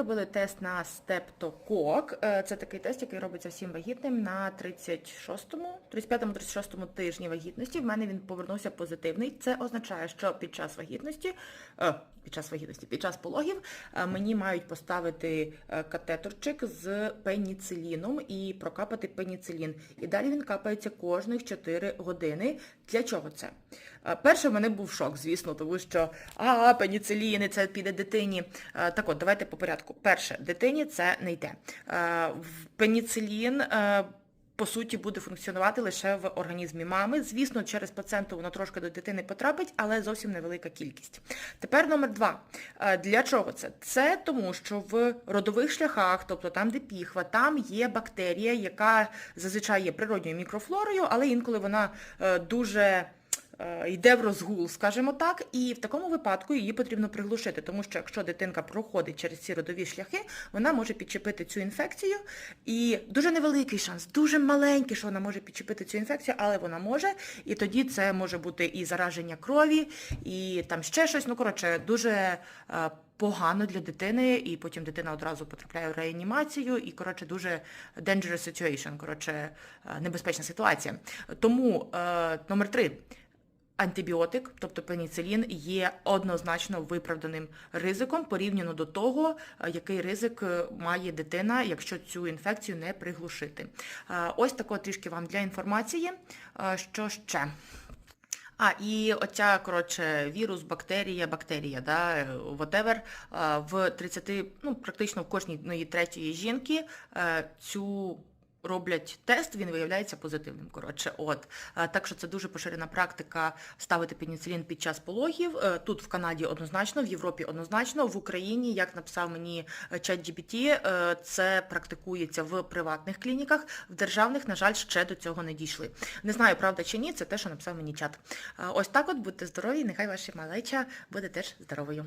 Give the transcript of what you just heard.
робили тест на стептокок. Е, Це такий тест, який робиться всім вагітним на 36-му, 35-36 тижні вагітності. В мене він повернувся позитивний. Це означає, що під час вагітності, е, під час вагітності, під час пологів е, мені мають поставити катетерчик з пеніциліном і прокапати пеніцилін. І далі він капається кожних 4 години. Для чого це? Е, Перше, в мене був шок, звісно, тому що а, пеніцилін, це піде дитині. Е, Так от, давайте по порядку. Перше, дитині це не йде. Е, Пеніцилін по суті буде функціонувати лише в організмі мами. Звісно, через плаценту воно трошки до дитини потрапить, але зовсім невелика кількість. Тепер номер два. Для чого це? Це тому, що в родових шляхах, тобто там, де піхва, там є бактерія, яка зазвичай є природньою мікрофлорою, але інколи вона дуже йде в розгул, скажімо так, і в такому випадку її потрібно приглушити, тому що якщо дитинка проходить через ці родові шляхи, вона може підчепити цю інфекцію, і дуже невеликий шанс, дуже маленький, що вона може підчепити цю інфекцію, але вона може, і тоді це може бути і зараження крові, і там ще щось, ну коротше, дуже е, погано для дитини, і потім дитина одразу потрапляє в реанімацію, і коротше дуже dangerous situation, коротше, е, небезпечна ситуація. Тому е, номер три. Антибіотик, тобто пеніцилін, є однозначно виправданим ризиком порівняно до того, е, який ризик е, має дитина, якщо цю інфекцію не приглушити. Е, Ось тако трішки вам для інформації. Що ще? А, і оця, коротше, вірус, бактерія, бактерія, да, whatever, в 30, ну, практично в кожній ну, третьої жінки цю роблять тест, він виявляється позитивним. Коротше, от. Е, Так що це дуже поширена практика ставити пеніцилін під час пологів. Е, Тут в Канаді однозначно, в Європі однозначно, в Україні, як написав мені ChatGPT, е, це практикується в приватних клініках, в державних, на жаль, ще до цього не дійшли. Не знаю, правда чи ні, це те, що написав мені чат. Ось так от, будьте здорові, нехай ваша малеча буде теж здоровою.